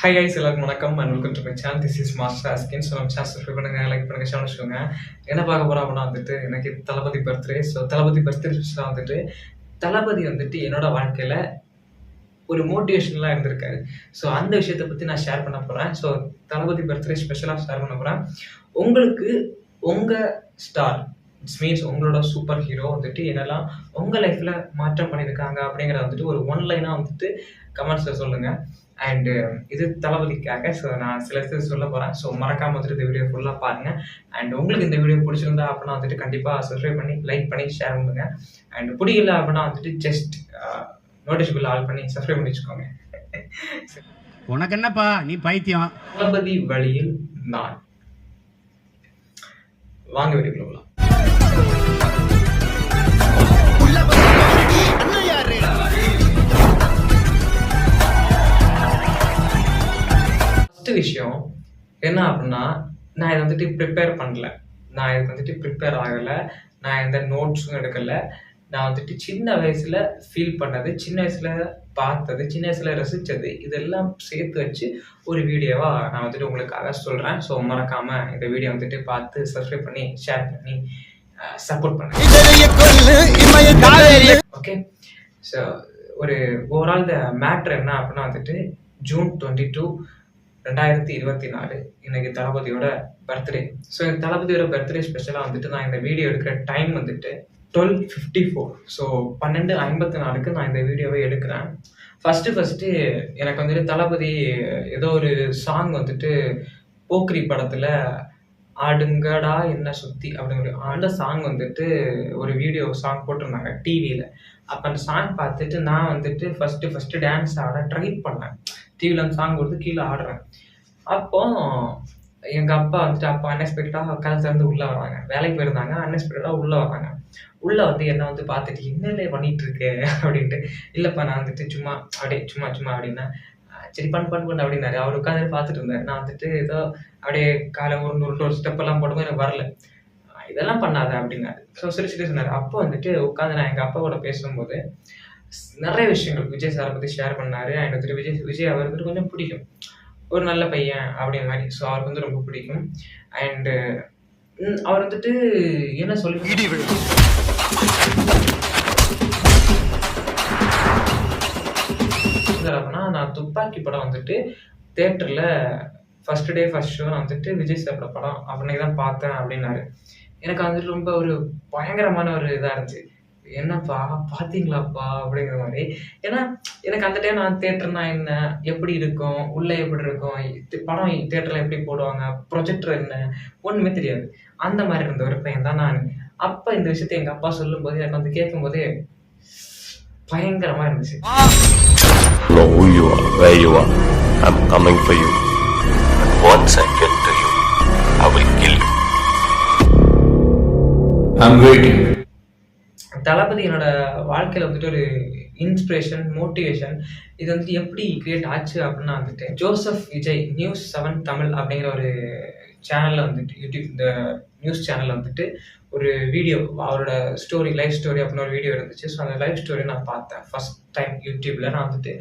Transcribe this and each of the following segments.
High guys எல்லாருக்கும் வணக்கம். And welcome to my channel this is master Askin so நம்ம channel subscribe பண்ணுங்க like பண்ணுங்க சேனல் வச்சுக்கோங்க. என்ன பார்க்க போகிறோம் அப்படின்னா வந்துட்டு எனக்கு Thalapathy birthday so Thalapathy birthday ஸ்பெஷலாக வந்துட்டு தளபதி வந்துட்டு என்னோட வாழ்க்கையில் ஒரு மோட்டிவேஷனலாக இருந்திருக்காரு. ஸோ அந்த விஷயத்தை பற்றி நான் ஷேர் பண்ண போகிறேன் ஸோ தளபதி பர்த்டே ஸ்பெஷலாக ஷேர் பண்ண போகிறேன் உங்களுக்கு உங்கள் ஸ்டார் இட்ஸ் மீன்ஸ் உங்களோட சூப்பர் ஹீரோ வந்துட்டு என்னெல்லாம் உங்கள் லைஃப்பில் மாற்றம் பண்ணியிருக்காங்க அப்படிங்கிறத வந்துட்டு ஒரு ஒன் லைனாக வந்துட்டு கமெண்ட்ஸில் சொல்லுங்கள் அண்டு இது தளபதிக்காக ஸோ நான் சில இது சொல்ல போகிறேன் ஸோ மறக்காம வந்துட்டு இந்த வீடியோ ஃபுல்லாக பாருங்கள் அண்ட் உங்களுக்கு இந்த வீடியோ பிடிச்சிருந்தா அப்படின்னா வந்துட்டு கண்டிப்பாக சப்ஸ்கிரைப் பண்ணி லைக் பண்ணி ஷேர் பண்ணுங்க. அண்ட் பிடிக்கல அப்படின்னா வந்துட்டு ஜஸ்ட் நோட்டிஃபிகேஷன் ஆல் பண்ணி சப்ஸ்கிரைப் பண்ணி வச்சுக்கோங்க. உனக்கு என்னப்பா? நீ பைத்தியம். தளபதி வழியில் நான். வாங்க வீடியோக்குள்ள விஷயம் என்ன அப்படின்னா நான் இதை வந்துட்டு ப்ரிப்பேர் பண்ணல. நான் இதுக்கு வந்துட்டு ப்ரிப்பேர் ஆகலை. நான் எந்த நோட்ஸும் எடுக்கல. நான் வந்துட்டு சின்ன வயசுல ஃபீல் பண்ணது சின்ன வயசுல பார்த்தது சின்ன வயசுல ரசிச்சது இதெல்லாம் சேர்த்து வச்சு ஒரு வீடியோவா நான் வந்துட்டு உங்களுக்காக சொல்றேன். ஸோ மறக்காமல் இந்த வீடியோ வந்துட்டு பார்த்து சப்ஸ்கிரைப் பண்ணி ஷேர் பண்ணி சப்போர்ட் பண்ணுங்க. ஓகே ஸோ ஒரு ஓவரால் த மேட்ரு என்ன அப்படின்னா வந்துட்டு ஜூன் டுவெண்ட்டி டூ ரெண்டாயிரத்தி இருபத்தி நாலு இன்னைக்கு தளபதியோட பர்த்டே ஸோ இந்த தளபதியோட பர்த்டே ஸ்பெஷலாக வந்துட்டு நான் இந்த வீடியோ எடுக்கிற டைம் வந்துட்டு டுவெல் ஃபிஃப்டி ஃபோர் ஸோ பன்னெண்டு ஐம்பத்தி நாலுக்கு நான் இந்த வீடியோவை எடுக்கிறேன். ஃபஸ்ட்டு ஃபஸ்ட்டு எனக்கு வந்துட்டு தளபதி ஏதோ ஒரு சாங் வந்துட்டு போக்ரி படத்தில் ஆடுங்கடா என்ன சுத்தி அப்படிங்கிற அந்த சாங் வந்துட்டு ஒரு வீடியோ சாங் போட்டிருந்தாங்க டிவியில் அப்போ அந்த சாங் பார்த்துட்டு நான் வந்துட்டு ஃபஸ்ட்டு ஃபஸ்ட்டு டான்ஸ் ஆட ட்ரை பண்ணேன். டிவியில் அந்த சாங் கொடுத்து கீழே ஆடுறேன் அப்போ எங்கள் அப்பா வந்துட்டு அப்பா அன்எக்ஸ்பெக்டடாக கதை திறந்து உள்ளே வராங்க. வேலைக்கு போயிருந்தாங்க. அன்எக்ஸ்பெக்டடாக உள்ளே வராங்க. உள்ளே வந்து என்ன வந்து பார்த்துட்டு என்னலே பண்ணிட்டு இருக்கு அப்படின்ட்டு இல்லைப்பா நான் வந்துட்டு சும்மா அப்படியே சும்மா சும்மா அப்படின்னா சரி பண்ணு பண்ணு பண்ணு அப்படின்னாரு. அவர் உட்காந்து பார்த்துட்டு இருந்தார். நான் வந்துட்டு ஏதோ அப்படியே காலை ஒரு ஒரு ஒரு ஸ்டெப் எல்லாம் போடும்போது எனக்கு வரல. இதெல்லாம் பண்ணாத அப்படின்னாரு. ஸோ சிரிச்சுட்டு சொன்னார். அப்போ வந்துட்டு உட்காந்து நான் எங்கள் அப்பாவோட பேசும்போது நிறைய விஷயங்கள். விஜய் சாரை பற்றி ஷேர் பண்ணாரு. அண்ட் வந்துட்டு விஜய் விஜய் அவர் வந்துட்டு கொஞ்சம் பிடிக்கும். ஒரு நல்ல பையன் அப்படிங்கிற மாதிரி. ஸோ அவருக்கு வந்து ரொம்ப பிடிக்கும். அண்டு அவர் வந்துட்டு என்ன சொல்லி அப்படின்னா நான் துப்பாக்கி படம் வந்துட்டு தேட்டரில் ஃபர்ஸ்ட் டே ஃபர்ஸ்ட் ஷோ நான் வந்துட்டு விஜய் சாரோட படம். அப்படின்னு தான் பார்த்தேன் அப்படின்னாரு. எனக்கு வந்துட்டு ரொம்ப ஒரு பயங்கரமான ஒரு இதாக இருந்துச்சு. என்னப்பா பார்த்தீங்களாப்பா அப்படிங்கிற மாதிரி. ஏன்னா எனக்கு அந்த டைம் நான் தேட்டர்னா என்ன? எப்படி இருக்கும்? உள்ளே எப்படி இருக்கும்? இது படம் தேட்டரில் எப்படி போடுவாங்க? ப்ரொஜெக்டர் என்ன? ஒன்றுமே தெரியாது. அந்த மாதிரி இருந்த ஒரு பையன் தான் நான். அப்போ இந்த விஷயத்தை எங்கள் அப்பா சொல்லும்போது எனக்கு வந்து கேட்கும்போதே பயங்கரமாக இருந்துச்சு. Know who you are, where you are. I'm coming for you. And once I get to you, I will kill you. I'm waiting. தளபதி என்னோட வாழ்க்கையில் வந்துட்டு ஒரு இன்ஸ்பிரேஷன் மோட்டிவேஷன் இது வந்துட்டு எப்படி கிரியேட் ஆச்சு அப்படின்னா வந்துட்டு Joseph Vijay news seven Tamil அப்படிங்கிற ஒரு சேனலில் வந்துட்டு யூடியூப் இந்த நியூஸ் சேனலில் வந்துட்டு ஒரு வீடியோ அவரோட ஸ்டோரி லைஃப் ஸ்டோரி அப்படின்னு ஒரு வீடியோ இருந்துச்சு. ஸோ அந்த லைஃப் ஸ்டோரி நான் பார்த்தேன். ஃபர்ஸ்ட் டைம் யூடியூப்ல நான் வந்துட்டு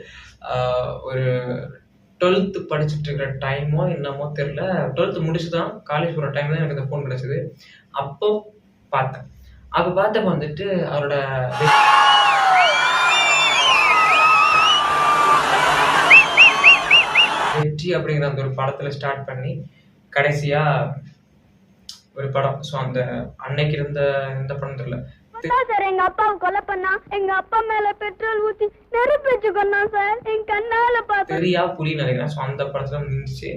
ஒரு டுவெல்த்து படிச்சுட்டு இருக்கிற டைமோ என்னமோ தெரில டுவெல்த்து முடிச்சு தான் காலேஜ் போகிற டைம் தான் எனக்கு அந்த ஃபோன் கிடச்சிது. அப்போ பார்த்தேன். அப்போ பார்த்தப்ப வந்துட்டு அவரோட வெற்றி அப்படிங்கிற அந்த ஒரு படத்துல ஸ்டார்ட் பண்ணி கடைசியா ஒரு படம். ஸோ அந்த அன்னைக்கு இருந்த இந்த படம் தெரியல. சார் எங்க அப்பாவை கொலை பண்ணா எங்க அப்பா மேல பெட்ரோல் ஊத்தி நெருப்பு வச்சு கொண்டான் சார். என் கண்ணால பார்த்தேன் தெரியா புலி நினைக்கிறேன். ஸோ அந்த படத்துல நின்றுச்சு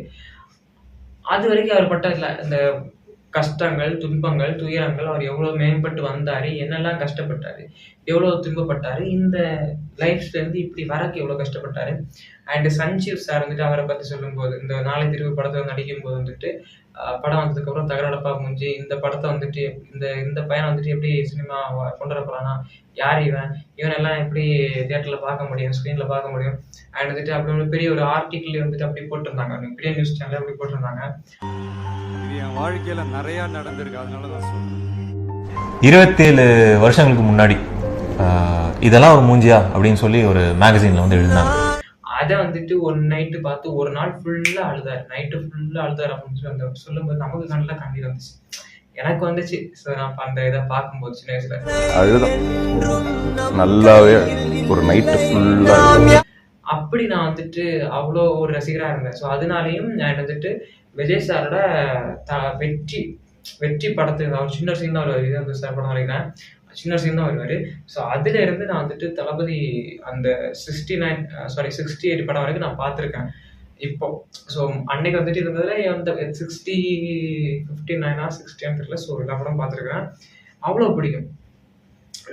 அது வரைக்கும் அவர் பட்ட இல்ல. இந்த கஷ்டங்கள் துன்பங்கள் துயரங்கள் அவர் எவ்வளவு மேம்பட்டு வந்தாரு என்னெல்லாம் கஷ்டப்பட்டாரு எவ்வளவு துன்பப்பட்டாரு இந்த லைஃப்ல இருந்து இப்படி வரக்கு எவ்வளவு கஷ்டப்பட்டாரு. அண்டு சஞ்சீவ் சார் வந்துட்டு அவரை பத்தி சொல்லும்போது இந்த நாளை திருவு படத்தை நடிக்கும் போது வந்துட்டு படம் வந்ததுக்கப்புறம் தகரடப்பா முடிஞ்சு இந்த படத்தை வந்துட்டு இந்த இந்த பையனை வந்துட்டு எப்படி சினிமா கொண்டு வர போறானா யார் இவன் இவனெல்லாம் எப்படி தியேட்டர்ல பார்க்க முடியும் ஸ்க்ரீனில் பார்க்க முடியும்? அண்ட் வந்துட்டு அப்படி ஒரு பெரிய ஒரு ஆர்டிக்கிள் வந்துட்டு அப்படி போட்டிருந்தாங்க பெரிய நியூஸ் சேனல் அப்படி போட்டிருந்தாங்க. இது என் வாழ்க்கையில நிறைய நடந்திருக்கு. அதனால இருபத்தேழு வருஷங்களுக்கு முன்னாடி ஆஹ், இதெல்லாம் ஒரு மூஞ்சியா அப்படின்னு சொல்லி ஒரு மேகசின்ல வந்து எழுதினாங்க. அதை வந்துட்டு ஒரு நைட்டு பார்த்து ஒரு நாள் ஃபுல்லாக அழுதாரு. நைட்டு ஃபுல்லாக அழுதாரு அப்படின்னு சொல்லி அந்த சொல்லும்போது நமக்கு நல்லா கண்ணீர் வந்துச்சு. எனக்கு வந்துச்சு. ஸோ நான் அந்த இதை பார்க்கும்போது சின்ன வயசுல. அழுதான். நல்லாவே ஒரு நைட்டு ஃபுல்லாக அப்படி நான் வந்துட்டு அவ்வளோ ஒரு ரசிகராக இருந்தேன். ஸோ அதனாலையும் நான் வந்துட்டு விஜய் சாரோட த வெற்றி வெற்றி படத்துக்கு அவர் சின்ன சீன் தான் வருவார் இது வந்து சார் படம் வரைக்கிறேன் சின்ன சீன் தான் வருவார். ஸோ அதுல இருந்து நான் வந்துட்டு தளபதி அந்த sixty nine sorry sixty eight படம் வரைக்கும் நான் பார்த்துருக்கேன். இப்போ ஸோ அன்னைக்கு வந்துட்டு இருந்ததுல அந்த சிக்ஸ்டி ஃபிஃப்டி நைனா சிக்ஸ்டின்னு தெரியல. ஸோ எல்லா படம் பார்த்துருக்கேன் அவ்வளோ பிடிக்கும்.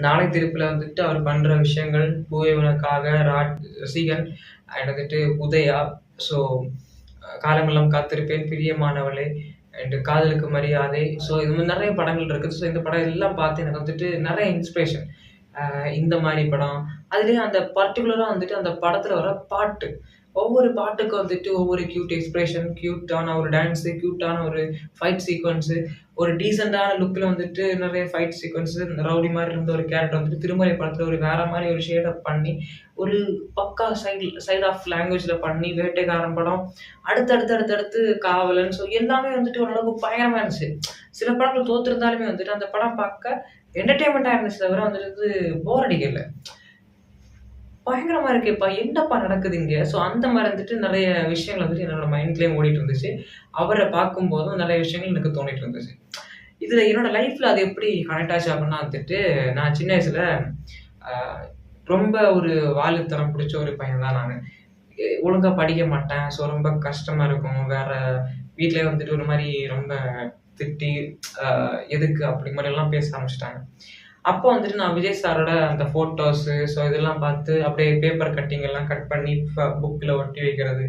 நாளை திருப்பில் வந்துட்டு அவர் பண்ணுற விஷயங்கள் பூயவனுக்காக ராட் ரசிகன் அண்ட் வந்துட்டு உதயா. ஸோ காலமெல்லாம் காத்திருப்பேன் பிரியமானவளே அண்டு காதலுக்கு மரியாதை. ஸோ இது மாதிரி நிறைய படங்கள் இருக்குது. ஸோ இந்த படம் எல்லாம் பார்த்து எனக்கு வந்துட்டு நிறைய இன்ஸ்பிரேஷன் இந்த மாதிரி படம். அதுலேயும் அந்த பர்டிகுலராக வந்துட்டு அந்த படத்தில் வர பாட்டு. ஒவ்வொரு பாட்டுக்கும் வந்துட்டு ஒவ்வொரு க்யூட் எக்ஸ்பிரஷன் க்யூட்டான ஒரு டான்ஸு க்யூட்டான ஒரு ஃபைட் சீக்வன்ஸு ஒரு டீசெண்டான லுக்கில் வந்துட்டு நிறைய ஃபைட் சீக்வன்ஸு ரவுடி மாதிரி இருந்த ஒரு கேரக்டர் வந்துட்டு திருமலை படத்தில் ஒரு வேற மாதிரி ஒரு ஷேடப் பண்ணி ஒரு பக்கா சைடு சைட் ஆஃப் லாங்குவேஜில் பண்ணி வேட்டைக்காரன் படம் அடுத்தடுத்து அடுத்தடுத்து காவலன் ஸோ எல்லாமே வந்துட்டு ஓரளவுக்கு பயங்கரமாக இருந்துச்சு. சில படங்கள் தோற்றுருந்தாலுமே வந்துட்டு அந்த படம் பார்க்க என்டர்டெயின்மெண்ட்டாக இருந்துச்சு தவிர வந்துட்டு போர் அடிக்கலை. பயங்கரமா இருக்கேப்பா என்னப்பா நடக்குது இங்க ஸோ அந்த மாதிரி வந்துட்டு நிறைய விஷயங்கள் வந்துட்டு என்னோட மைண்ட்லேயும் ஓடிட்டு இருந்துச்சு. அவரை பார்க்கும்போதும் நிறைய விஷயங்கள் எனக்கு தோணிட்டு இருந்துச்சு. இதுல என்னோட லைஃப்ல அது எப்படி கனெக்ட் ஆச்சு அப்படின்னா வந்துட்டு நான் சின்ன வயசுல ரொம்ப ஒரு வாலுத்தனம் பிடிச்ச ஒரு பையன் தான் நான். ஒழுங்கா படிக்க மாட்டேன். ஸோ ரொம்ப கஷ்டமா இருக்கும். வேற வீட்டிலே வந்துட்டு ஒரு மாதிரி ரொம்ப திட்டி எதுக்கு அப்படி மாதிரி எல்லாம் பேச ஆரம்பிச்சிட்டாங்க. அப்போ வந்துட்டு நான் விஜய் சாரோட அந்த ஃபோட்டோஸு ஸோ இதெல்லாம் பார்த்து அப்படியே பேப்பர் கட்டிங் எல்லாம் கட் பண்ணி புக்கில் ஒட்டி வைக்கிறது.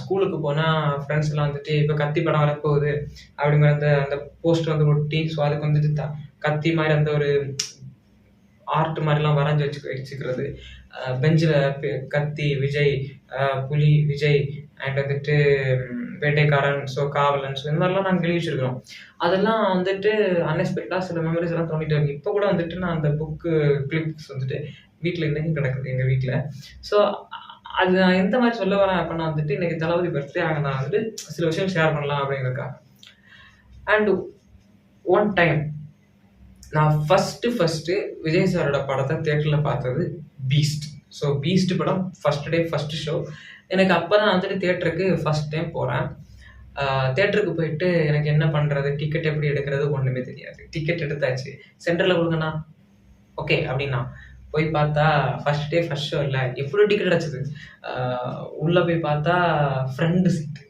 ஸ்கூலுக்கு போனால் ஃப்ரெண்ட்ஸ் எல்லாம் வந்துட்டு இப்போ கத்தி படம் வரப்போகுது அப்படிங்கிற அந்த அந்த போஸ்ட் வந்து ஒட்டி ஸோ அதுக்கு வந்துட்டு த கத்தி மாதிரி அந்த ஒரு ஆர்ட் மாதிரிலாம் வரைஞ்சி வச்சு வச்சுக்கிறது. பெஞ்சில் கத்தி விஜய் புலி விஜய் அண்ட் வந்துட்டு வேட்டைக்காரன் ஸோ காவலன் ஸோ இந்த மாதிரிலாம் நாங்கள் எழுதி வச்சிருக்கிறோம். அதெல்லாம் வந்துட்டு அன்எக்ஸ்பெக்டாக சில மெமரிஸ் எல்லாம் தோண்டிட்டு இருக்கு இப்போ கூட வந்துட்டு நான் அந்த புக்கு கிளிப்ஸ் வந்துட்டு வீட்டில் இன்னைக்கும் கிடக்குது எங்கள் வீட்டில் ஸோ அது நான் எந்த மாதிரி சொல்ல வரேன் அப்படின்னா வந்துட்டு இன்னைக்கு தளபதி பர்த்டே ஆகுனா வந்துட்டு சில விஷயம் ஷேர் பண்ணலாம் அப்படிங்கிறக்காக அண்ட் ஒன் டைம் நான் ஃபஸ்ட்டு ஃபஸ்ட்டு விஜய் சாரோட படத்தை தேட்டரில் பார்த்தது பீஸ்ட் ஸோ பீஸ்ட் படம் ஃபஸ்ட் டே ஃபஸ்ட்டு ஷோ எனக்கு அப்போ தான் வந்துட்டு தேட்டருக்கு ஃபஸ்ட் டைம் போகிறேன் தேட்டருக்கு போயிட்டு எனக்கு என்ன பண்ணுறது டிக்கெட் எப்படி எடுக்கிறது? ஒன்றுமே தெரியாது. டிக்கெட் எடுத்தாச்சு. சென்டரில் கொடுங்கண்ணா. ஓகே அப்படின்னா போய் பார்த்தா ஃபர்ஸ்ட் டே ஃபர்ஸ்ட் ஷோ இல்லை. எப்படி டிக்கெட் கிடச்சிது? உள்ளே போய் பார்த்தா ஃப்ரெண்டு சீட்டு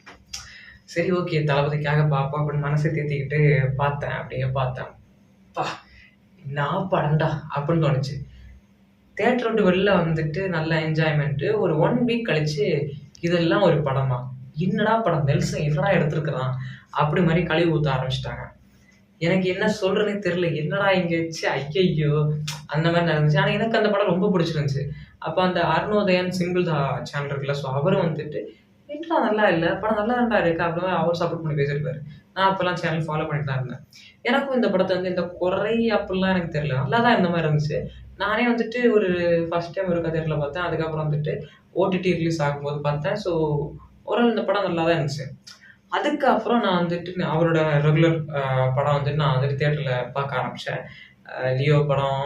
சரி ஓகே தளபதிக்காக பார்ப்போம் அப்படின்னு மனசை தேத்திக்கிட்டு பார்த்தேன். அப்படியே பார்த்தேன். பா நான் படண்டா அப்படின்னு தோணுச்சு. தேட்டர் விட்டு வெளில வந்துட்டு நல்ல என்ஜாய்மெண்ட்டு ஒரு ஒன் வீக் கழிச்சு இதெல்லாம் ஒரு படமா? என்னடா படம்? நெல்சன் என்னடா எடுத்திருக்கிறான். அப்படி மாதிரி கழுவி ஊற்ற ஆரம்பிச்சிட்டாங்க. எனக்கு என்ன சொல்றதுனே தெரியல. என்னடா இங்க வச்சு ஐயையோ. அந்த மாதிரி நடந்துச்சு. ஆனால் எனக்கு அந்த படம் ரொம்ப பிடிச்சிருந்துச்சு. அப்போ அந்த அருணோதயன் சிங்கிள் சேனல் இருக்குல்ல ஸோ அவரும் வந்துட்டு என்னடா நல்லா இல்லை? படம் நல்லா நல்லா இருக்கு. அப்படின்னு அவர் சப்போர்ட் பண்ணி பேசியிருப்பாரு. நான் அப்போல்லாம் சேனல் ஃபாலோ பண்ணிட்டு தான் இருந்தேன். எனக்கும் இந்த படத்தை வந்து இந்த குறை அப்படிலாம் எனக்கு தெரியல. நல்லா தான் இந்த மாதிரி இருந்துச்சு. நானே வந்துட்டு ஒரு ஃபர்ஸ்ட் டைம் ஒரு கதையில் பார்த்தேன். அதுக்கப்புறம் வந்துட்டு ஓடிடி ரிலீஸ் ஆகும்போது பார்த்தேன். ஸோ ஓரளவு இந்த படம் நல்லா தான் இருந்துச்சு. அதுக்கப்புறம் நான் வந்துட்டு அவரோட ரெகுலர் படம் வந்துட்டு நான் வந்துட்டு தேட்டரில் பார்க்க ஆரம்பித்தேன் லியோ படம்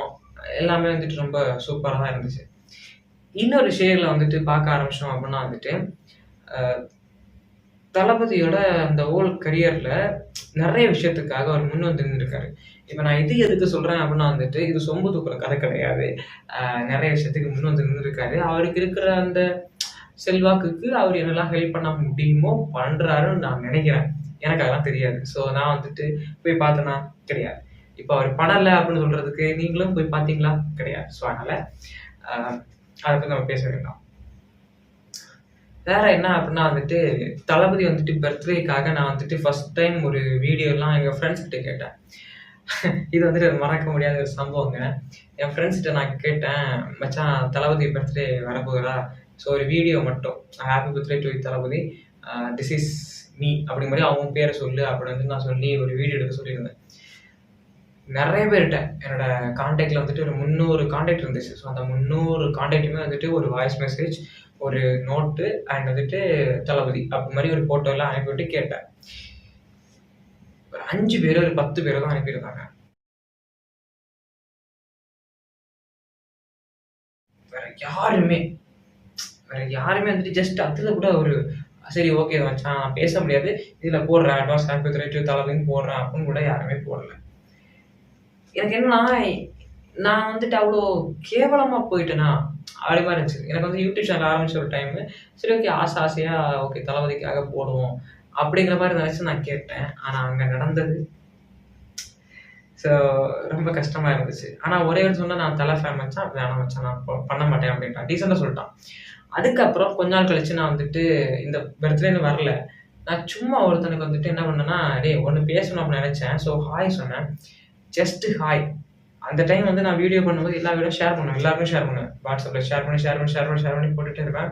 எல்லாமே வந்துட்டு ரொம்ப சூப்பராக தான் இருந்துச்சு. இன்னொரு ஷேரில் வந்துட்டு பார்க்க ஆரம்பித்தோம் அப்படின்னா வந்துட்டு தளபதியோட அந்த ஹோல் கரியரில் நிறைய விஷயத்துக்காக அவர் முன் வந்து நின்றுருக்காரு இப்போ நான் இது எதுக்கு சொல்கிறேன் அப்படின்னா வந்துட்டு இது சொம்பு தூக்குற கதை கிடையாது. நிறைய விஷயத்துக்கு முன் வந்து நின்றுருக்காரு அவருக்கு இருக்கிற அந்த செல்வாக்குக்கு அவர் என்னெல்லாம் ஹெல்ப் பண்ண முடியுமோ பண்ணுறாருன்னு நான் நினைக்கிறேன். எனக்கு அதெல்லாம் தெரியாது. ஸோ நான் வந்துட்டு போய் பார்த்தேன்னா கிடையாது. இப்போ அவர் பண்ணலை அப்படின்னு சொல்கிறதுக்கு நீங்களும் போய் பார்த்தீங்களா? கிடையாது. ஸோ அதனால் அதை பற்றி நம்ம பேச வேண்டாம். வேற என்ன அப்படின்னா வந்துட்டு தளபதி வந்துட்டு பர்த்டேக்காக நான் வந்துட்டு ஃபர்ஸ்ட் டைம் ஒரு வீடியோலாம் எங்கள் ஃப்ரெண்ட்ஸ் கிட்ட கேட்டேன். இது வந்துட்டு மறக்க முடியாத ஒரு சம்பவங்க. என் ஃப்ரெண்ட்ஸ் கிட்ட நான் கேட்டேன் மச்சான் தளபதி பர்த்டே வரப்போகுதா? ஸோ ஒரு வீடியோ மட்டும். Happy birthday to Thalapathy. This is me அப்படி மாதிரி அவங்க பேரை சொல்லு அப்படின்னு வந்து நான் சொல்லி ஒரு வீடியோ எடுக்க சொல்லியிருந்தேன். நிறைய பேர்கிட்ட என்னோட காண்டாக்டில் வந்துட்டு ஒரு முந்நூறு காண்டாக்ட் இருந்துச்சு. ஸோ அந்த முந்நூறு காண்டாக்டுமே வந்துட்டு ஒரு வாய்ஸ் மெசேஜ் ஒரு நோட்டு அண்ட் வந்துட்டு தளபதி அப்படி மாதிரி ஒரு போட்டோ எல்லாம் அனுப்பிவிட்டு கேட்டேன். ஒரு அஞ்சு பேரோ ஒரு பத்து பேரோ தான் அனுப்பியிருந்தாங்க வேற யாருமே வேற யாருமே வந்துட்டு ஜஸ்ட் அதுல கூட ஒரு சரி ஓகே வச்சான் நான் பேச முடியாது. இதுல போடுறேன் அட்வான்ஸ் ஹாப்பி டு தளபதின்னு போடுறேன் அப்படின்னு கூட யாருமே போடல. எனக்கு என்னன்னா நான் வந்துட்டு அவ்வளோ கேவலமா போயிட்டேனா? அப்படி மாதிரி இருந்துச்சு. எனக்கு வந்து யூடியூப் சேனல் ஆரம்பிச்ச ஒரு டைம் சரி ஓகே ஆசை ஆசையா ஓகே தளபதிக்காக போடுவோம் அப்படிங்கிற மாதிரி நினைச்சு நான் கேட்டேன். ஆனா அங்க நடந்தது. ஸோ ரொம்ப கஷ்டமா இருந்துச்சு. ஆனா ஒரே ஒரு சொன்னா நான் தலை ஃபேன் வச்சான் வேணாம் வச்சேன் நான் பண்ண மாட்டேன் அப்படின்ட்டான். டீசெண்டாக சொல்லிட்டான். அதுக்கப்புறம் கொஞ்ச நாள் கழிச்சு நான் வந்துட்டு இந்த பர்த்டேன்னு வரல. நான் சும்மா ஒருத்தனுக்கு வந்துட்டு என்ன பண்ணேன்னா டேய் ஒன்று பேசணும் அப்படின்னு நினைச்சேன். ஸோ ஹாய் சொன்னேன். ஜஸ்ட் ஹாய் அந்த டைம் வந்து நான் வீடியோ பண்ணும்போது எல்லா வீடியோ ஷேர் பண்ணுவேன். எல்லாருக்கும் ஷேர் பண்ணுவேன். வாட்ஸ்அப்பில் ஷேர் பண்ணி ஷேர் பண்ணி ஷேர் பண்ணி ஷேர் பண்ணி போட்டுட்டே இருப்பேன்.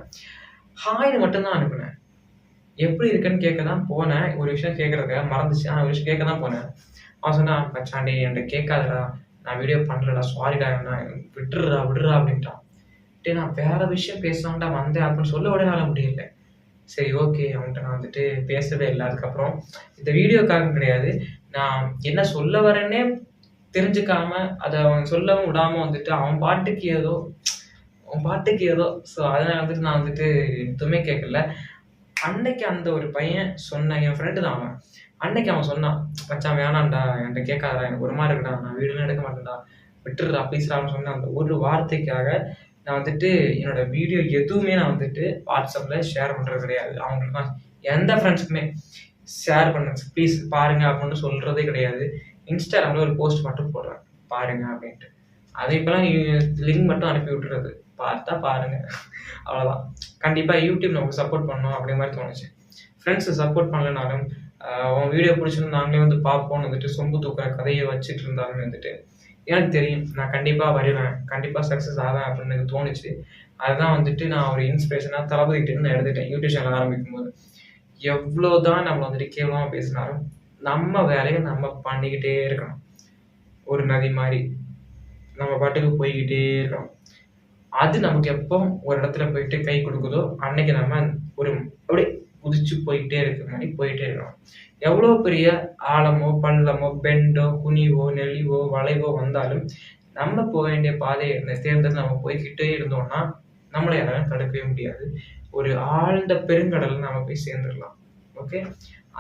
ஹாய்னு மட்டும்தான் அனுப்புனேன். எப்படி இருக்குன்னு கேட்க தான் போனேன். ஒரு விஷயம் கேட்கறதுக்காக மறந்துச்சு. நான் ஒரு விஷயம் கேட்க தான் போனேன். அவன் சொன்னான் பச்சாண்டி என்கிட்ட கேட்காதடா. நான் வீடியோ பண்ணுறடா சாரிடா நான் விட்டுறா விடுறா அப்படின்ட்டான். டே நான் வேற விஷயம் பேசலாம்டா வந்தேன் அப்படின்னு சொல்ல உடனால முடியல. சரி ஓகே அவன்கிட்ட நான் வந்துட்டு பேசவே இல்லை. அதுக்கப்புறம் இந்த வீடியோக்காக கிடையாது. நான் என்ன சொல்ல வரேன்னே தெரிஞ்சுக்காம அதை அவன் சொல்லவும் விடாம வந்துட்டு அவன் பாட்டுக்கு ஏதோ அவன் பாட்டுக்கு ஏதோ ஸோ அதனால வந்துட்டு நான் வந்துட்டு எதுவுமே கேட்கல அன்னைக்கு அந்த ஒரு பையன் சொன்ன என் ஃப்ரெண்டு தான் அவன். அன்னைக்கு அவன் சொன்னான் மச்சான் வேணாம்டா என்கிட்ட கேட்காதடா எனக்கு ஒரு மாதிரி இருக்கடா நான் வீடுலாம் எடுக்க மாட்டேன்டா விட்டுருதா ப்ளீஸ்டா சொன்ன அந்த ஒரு வார்த்தைக்காக நான் வந்துட்டு என்னோட வீடியோ எதுவுமே நான் வந்துட்டு வாட்ஸ்அப்பில் ஷேர் பண்ணுறது கிடையாது. அவங்களுக்கு எந்த ஃப்ரெண்ட்ஸுக்குமே ஷேர் பண்ணுங்க ப்ளீஸ் பாருங்க அப்படின்னு சொல்கிறதே கிடையாது. இன்ஸ்டாகிராமில் ஒரு போஸ்ட் மட்டும் போடுறேன் பாருங்க அப்படின்ட்டு. அது இப்போலாம் லிங்க் மட்டும் அனுப்பி விட்டுறது. பார்த்தா பாருங்க. அவ்வளோதான் கண்டிப்பாக யூடியூப் நமக்கு சப்போர்ட் பண்ணணும் அப்படிங்கிற மாதிரி தோணுச்சு. ஃப்ரெண்ட்ஸை சப்போர்ட் பண்ணலனாலும் அவன் உன் வீடியோ பிடிச்சிருந்து நாங்களே வந்து பார்ப்போம்னு வந்துட்டு சொம்பு தூக்குற கதையை வச்சுட்டு இருந்தாலும் வந்துட்டு எனக்கு தெரியும். நான் கண்டிப்பாக வருவேன். கண்டிப்பாக சக்ஸஸ் ஆவேன் அப்படின்னு எனக்கு தோணுச்சு. அதுதான் வந்துட்டு நான் ஒரு இன்ஸ்பிரேஷனாக தளபதிட்டு நான் எடுத்துட்டேன் யூடியூப் சேனல் ஆரம்பிக்கும் போது எவ்வளோ தான் நம்ம வந்துட்டு கேவலமாக பேசினாலும் நம்ம வேலையை நம்ம பண்ணிக்கிட்டே இருக்கணும். ஒரு நதி மாதிரி நம்ம பாட்டுக்கு போய்கிட்டே இருக்கணும். அது நமக்கு எப்போ ஒரு இடத்துல போயிட்டு கை கொடுக்குதோ அன்னைக்கு நம்ம ஒரு அப்படியே குதிச்சு போயிட்டே இருக்கிற மாதிரி போயிட்டே இருக்கணும். எவ்வளோ பெரிய ஆழமோ பள்ளமோ பெண்டோ குனிவோ நெளிவோ வளைவோ வந்தாலும் நம்ம போக வேண்டிய பாதையை இருந்த- தேர்ந்தெடுத்து நம்ம போய்கிட்டே இருந்தோம்னா நம்மளை யாராலும் தடுக்கவே முடியாது. ஒரு ஆழ்ந்த பெருங்கடல்ல நம்ம போய் சேர்ந்துடலாம். ஓகே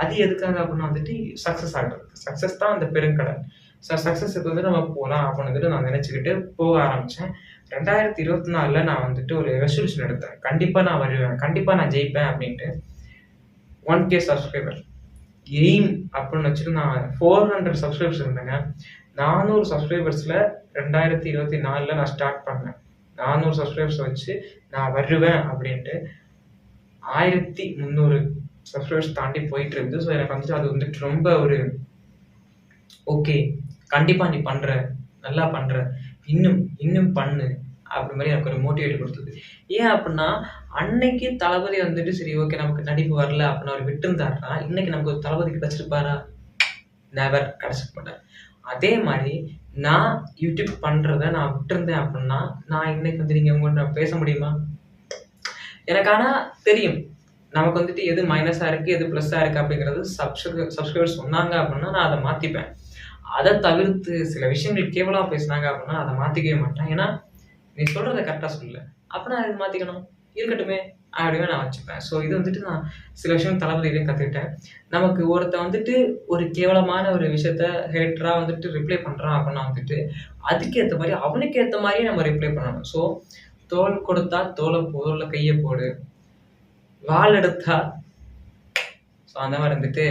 அது எதுக்காக அப்படின்னா வந்துட்டு சக்ஸஸ் ஆகுறது சக்ஸஸ் தான் அந்த பெருங்கடன் ஸோ சக்ஸஸுக்கு வந்து நம்ம போகலாம் அப்படின்னு வந்துட்டு நான் நினச்சிக்கிட்டு போக ஆரம்பித்தேன் ரெண்டாயிரத்தி இருபத்தி நாலில் நான் வந்துட்டு ஒரு ரெசல்யூஷன் எடுத்தேன். கண்டிப்பாக நான் வருவேன். கண்டிப்பாக நான் ஜெயிப்பேன் அப்படின்ட்டு. ஒன் கே சப்ஸ்கிரைபர் எய்ம் அப்படின்னு வச்சுட்டு நான் ஃபோர் ஹண்ட்ரட் சப்ஸ்கிரைபர்ஸ் இருந்தேங்க. நானூறு சப்ஸ்கிரைபர்ஸில் ரெண்டாயிரத்தி இருபத்தி நாலில் நான் ஸ்டார்ட் பண்ணேன். நானூறு சப்ஸ்கிரைபர்ஸ் வச்சு நான் வருவேன் அப்படின்ட்டு. ஆயிரத்தி முந்நூறு சப்ஸ்கிரைபர்ஸ் தாண்டி போயிட்டு இருக்குது ஸோ எனக்கு வந்துட்டு அது வந்துட்டு ரொம்ப ஒரு ஓகே கண்டிப்பாக நீ பண்ணுற நல்லா பண்ணுற இன்னும் இன்னும் பண்ணு. அப்படி மாதிரி எனக்கு ஒரு மோட்டிவேட் கொடுத்தது. ஏன் அப்படின்னா அன்னைக்கு தளபதி வந்துட்டு சரி ஓகே நமக்கு நடிப்பு வரல அப்படின்னு அவர் விட்டுருந்தாருனா இன்னைக்கு நமக்கு ஒரு தளபதி கிடச்சிருப்பாரா நெவர் கிடச்சிருப்பேன் அதே மாதிரி நான் யூடியூப் பண்ணுறத நான் விட்டுருந்தேன் அப்படின்னா நான் இன்னைக்கு வந்து நீங்கள் உங்கள்கிட்ட நான் பேச முடியுமா? எனக்கு ஆனால் தெரியும். நமக்கு வந்துட்டு எது மைனஸாக இருக்குது எது ப்ளஸ்ஸாக இருக்கு அப்படிங்கிறது சப்ஸ்கிரி சப்ஸ்கிரைபர் சொன்னாங்க அப்படின்னா நான் அதை மாற்றிப்பேன் அதை தவிர்த்து சில விஷயங்கள் கேவலமாக பேசுனாங்க அப்படின்னா அதை மாற்றிக்கவே மாட்டேன். ஏன்னா நீ சொல்கிறத கரெக்டாக சொல்லல அப்போ நான் அதை மாற்றிக்கணும் இருக்கட்டுமே அப்படின்னு நான் வச்சுப்பேன். ஸோ இது வந்துட்டு நான் சில விஷயம் தளபதியிலையும் கற்றுக்கிட்டேன் நமக்கு ஒருத்தன் வந்துட்டு ஒரு கேவலமான ஒரு விஷயத்த ஹேட்டராக வந்துட்டு ரிப்ளை பண்ணுறான் அப்படின்னா வந்துட்டு அதுக்கேற்ற மாதிரி அவனுக்கு ஏற்ற மாதிரியே நம்ம ரிப்ளை பண்ணணும். ஸோ தோல் கொடுத்தா தோலை தோல்ல கையை போடு. வால் எடுத்தா ஸோ அந்த மாதிரி வந்துட்டு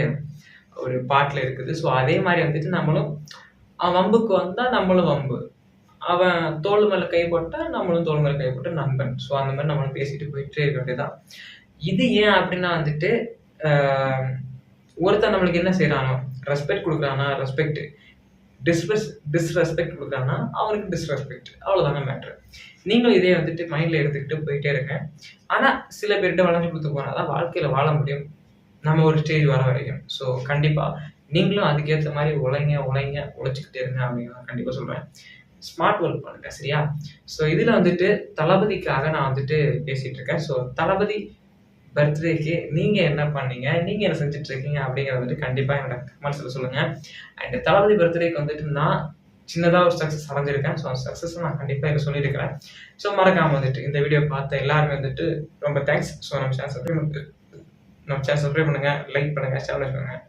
ஒரு பாட்டில் இருக்குது. ஸோ அதே மாதிரி வந்துட்டு நம்மளும் அவன் வம்புக்கு வந்தால் நம்மளும் வம்பு. அவன் தோல் மேலே கை போட்டால் நம்மளும் தோல் மேலே கை போட்ட நண்பன். ஸோ அந்த மாதிரி நம்மளும் பேசிட்டு போயிட்டே இருக்க வேண்டியதான் இது ஏன் அப்படின்னா வந்துட்டு ஆஹ், ஒருத்தன் நம்மளுக்கு என்ன செய்கிறானோ ரெஸ்பெக்ட் கொடுக்குறானா ரெஸ்பெக்ட் டிஸ்ரெஸ் டிஸ்ரெஸ்பெக்ட் கொடுக்குறாங்கன்னா அவனுக்கு டிஸ்ரெஸ்பெக்ட் அவ்வளோதாங்க மேட்ரு நீங்களும் இதே வந்துட்டு மைண்டில் எடுத்துக்கிட்டு போயிட்டே இருங்க. ஆனால் சில பேர்கிட்ட வளர்ந்து கொடுத்து போனால் தான் வாழ்க்கையில் வாழ முடியும். நம்ம ஒரு ஸ்டேஜ் வர வரைக்கும். ஸோ கண்டிப்பாக நீங்களும் அதுக்கேற்ற மாதிரி உழைங்க உழைங்க உழைச்சிக்கிட்டே இருங்க அப்படின்னு கண்டிப்பாக சொல்கிறேன் ஸ்மார்ட் ஒர்க் பண்ணுங்க சரியா? ஸோ இதில் வந்துட்டு தளபதிக்காக நான் வந்துட்டு பேசிகிட்டு இருக்கேன். ஸோ தளபதி பர்த்டேக்கு நீங்கள் என்ன பண்ணீங்க? நீங்கள் என்ன செஞ்சுட்டு இருக்கீங்க அப்படிங்கிறத வந்துட்டு கண்டிப்பாக என்னோட கமெண்ட்ஸில் சொல்லுங்கள் அண்ட் தளபதி பர்த்டேக்கு வந்துட்டு நான் சின்னதாக ஒரு சக்ஸஸ் அடைஞ்சிருக்கேன். ஸோ அந்த சக்ஸஸ் நான் கண்டிப்பாக இதை சொல்லியிருக்கிறேன். ஸோ மறக்காமல் வந்துட்டு இந்த வீடியோ பார்த்த எல்லாருமே வந்துட்டு ரொம்ப தேங்க்ஸ் ஸோ நம்ம சேனல் சப்ஸ்கிரைப் நம்ம சேனல் சப்ஸ்கிரைப் பண்ணுங்கள் லைக் பண்ணுங்கள் சேனல் பண்ணுங்கள்